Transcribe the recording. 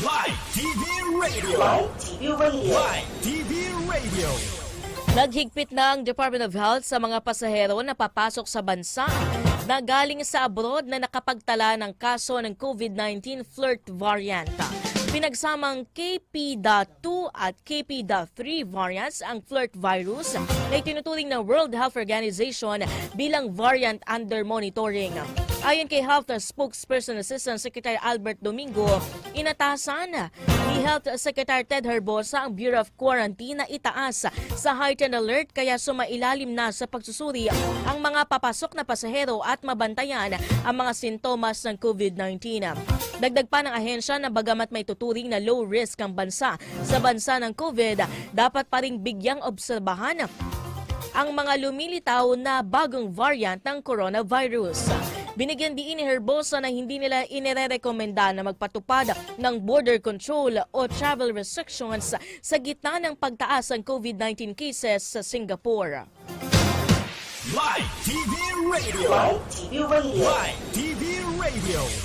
Live TV Radio. Live TV Radio. Live TV Radio. Naghigpit na ang Department of Health sa mga pasahero na papasok sa bansa na galing sa abroad na nakapagtala ng kaso ng COVID-19 flirt variant. Pinagsamang KP.2 at KP.3 variants ang flirt virus na itinuturing ng World Health Organization bilang variant under monitoring. Ayon kay Health Spokesperson Assistant Secretary Albert Domingo, inatasan ni Health Secretary Ted Herbosa ang Bureau of Quarantine na itaas sa heightened alert kaya sumailalim na sa pagsusuri ang mga papasok na pasahero at mabantayan ang mga sintomas ng COVID-19. Dagdag pa ng ahensya na bagamat may tuturing na low risk ang bansa sa bansa ng COVID, dapat pa rin bigyang obserbahan ang mga lumilitaw na bagong variant ng coronavirus. Binigyan diin ni Herbosa na hindi nila inirerekomenda na magpatupad ng border control o travel restrictions sa gitna ng pagtaas ng COVID-19 cases sa Singapore. Live TV Radio. Live TV Radio. Live TV Radio.